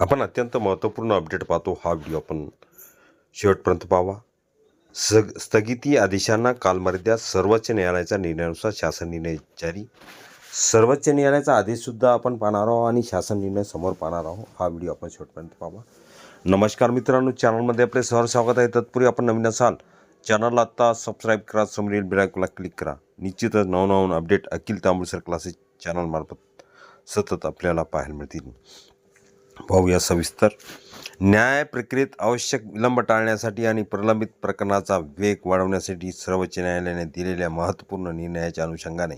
आपण अत्यंत महत्त्वपूर्ण अपडेट पाहतो हा व्हिडिओ आपण शेवटपर्यंत पाहावा. सग स्थगिती आदेशांना कालमर्याद्या सर्वोच्च न्यायालयाच्या निर्णयानुसार शासन निर्णय जारी. सर्वोच्च न्यायालयाचा आदेशसुद्धा आपण पाहणार आहोत आणि शासन निर्णय समोर पाहणार आहोत. हा व्हिडिओ आपण शेवटपर्यंत पाहावा. नमस्कार मित्रांनो चॅनलमध्ये आपले सहर स्वागत आहे. तत्पूर्वी आपण नवीन असाल चॅनलला आत्ता सबस्क्राईब करा समोरील बिलायकला क्लिक करा. निश्चितच नवनवून अपडेट अखिल तांबूसर क्लासेस चॅनलमार्फत सतत आपल्याला पाहायला मिळतील. पाहूया सविस्तर. न्याय प्रक्रियेत आवश्यक विलंब टाळण्यासाठी आणि प्रलंबित प्रकरणाचा वेग वाढवण्यासाठी सर्वोच्च न्यायालयाने दिलेल्या महत्त्वपूर्ण निर्णयाच्या अनुषंगाने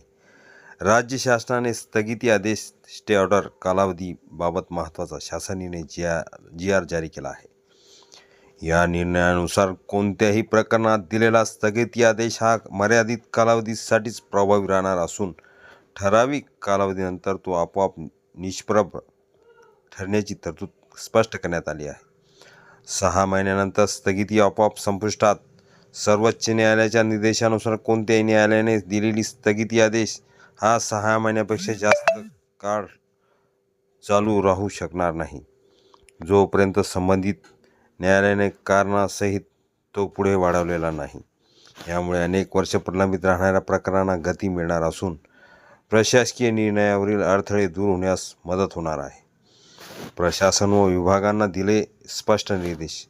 राज्य शासनाने स्थगिती आदेश स्टे ऑर्डर कालावधीबाबत महत्त्वाचा शासन निर्णय जी आर जी आर जारी केला आहे. या निर्णयानुसार कोणत्याही प्रकरणात दिलेला स्थगिती आदेश हा मर्यादित कालावधीसाठीच प्रभावी राहणार असून ठराविक कालावधीनंतर तो आपोआप निष्प्रभ ठरण्याची तरतूद स्पष्ट करण्यात आली आहे. सहा महिन्यानंतर स्थगिती आपोआप संपुष्टात. सर्वोच्च न्यायालयाच्या निर्देशानुसार कोणत्याही न्यायालयाने दिलेली स्थगिती आदेश हा सहा महिन्यापेक्षा जास्त काळ चालू राहू शकणार नाही. जोपर्यंत संबंधित न्यायालयाने कारणासहित तो पुढे वाढवलेला नाही. यामुळे अनेक वर्ष प्रलंबित राहणाऱ्या प्रकरणांना गती मिळणार असून प्रशासकीय निर्णयावरील अडथळे दूर होण्यास मदत होणार आहे. प्रशासन व विभागांना दिले स्पष्ट निर्देश.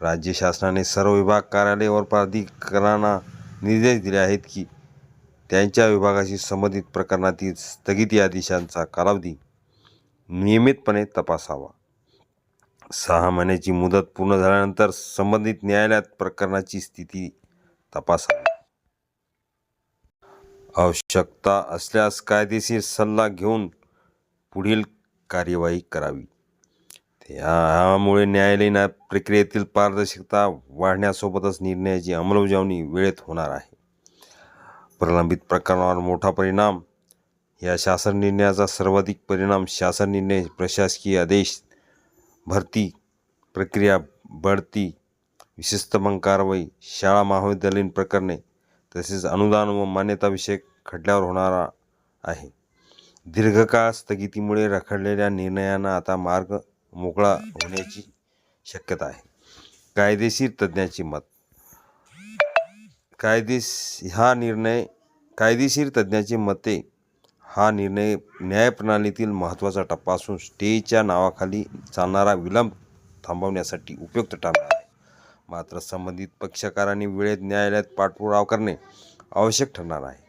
राज्य शासनाने सर्व विभाग कार्यालय व प्राधिकरणांना निर्देश दिले आहेत की त्यांच्या विभागाशी संबंधित प्रकरणातील स्थगिती आदेशांचा कालावधी नियमितपणे तपासावा. सहा महिन्याची मुदत पूर्ण झाल्यानंतर संबंधित न्यायालयात प्रकरणाची स्थिती तपासावी. आवश्यकता असल्यास कायदेशीर सल्ला घेऊन पुढील कार्यवाही करावी. यामुळे न्यायालयीन प्रक्रियेतील पारदर्शकता वाढण्यासोबतच निर्णयाची अंमलबजावणी वेळेत होणार आहे. प्रलंबित प्रकरणावर मोठा परिणाम. या शासन निर्णयाचा सर्वाधिक परिणाम शासन निर्णय प्रशासकीय आदेश भरती प्रक्रिया बढती विशिष्टमंग कारवाई शाळा महाविद्यालयीन प्रकरणे तसेच अनुदान व मान्यताविषयक खटल्यावर होणारा आहे. दीर्घकाळ स्थगितीमुळे रखडलेल्या निर्णयांना आता मार्ग मोकळा होण्याची शक्यता आहे. कायदेशीर तज्ज्ञाची मत. कायदेस हा निर्णय कायदेशीर तज्ज्ञाची मते हा निर्णय न्यायप्रणालीतील महत्त्वाचा टप्पा असून स्टेच्या नावाखाली चालणारा विलंब थांबवण्यासाठी उपयुक्त ठरणार आहे. मात्र संबंधित पक्षकारांनी वेळेत न्यायालयात पाठपुरावा करणे आवश्यक ठरणार आहे.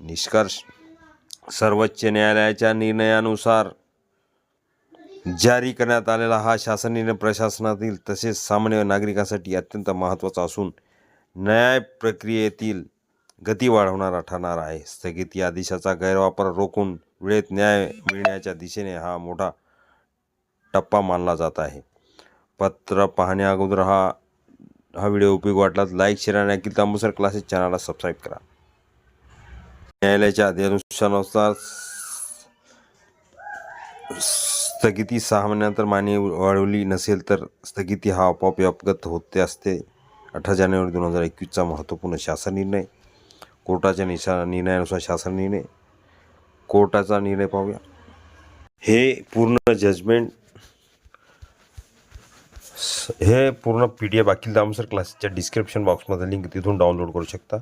निष्कर्ष सर्वोच्च न्यायालयाच्या निर्णयानुसार जारी करण्यात आलेला हा शासन निर्णय प्रशासनातील तसेच सामान्य नागरिकांसाठी अत्यंत महत्त्वाचा असून न्याय प्रक्रियेतील गती वाढवणारा ठरणार आहे. स्थगिती आदेशाचा गैरवापर रोखून वेळेत न्याय मिळण्याच्या दिशेने हा मोठा टप्पा मानला जात आहे. पत्र पाहण्या अगोदर हा हा व्हिडिओ उपयोग वाटला लाईक शेअर आणि अखिल तांबूसर क्लासेस चॅनलला सबस्क्राईब करा. न्यायालयाच्या आदेशानुसार स्थगिती सहा महिन्यानंतर मान्य वाढवली नसेल तर स्थगिती हा आपोआप अपगत होते असते. अठरा जानेवारी दोन हजार एकवीसचा महत्त्वपूर्ण शासन निर्णय. कोर्टाच्या निशा निर्णयानुसार शासन निर्णय. कोर्टाचा निर्णय पाहूया. हे पूर्ण जजमेंट हे पूर्ण पी डी एफ अखिल दामसर क्लासेसच्या डिस्क्रिप्शन बॉक्समध्ये लिंक तिथून डाउनलोड करू शकता.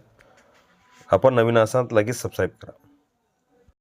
आपण नवीन असाल लगेच सबस्क्राईब करा.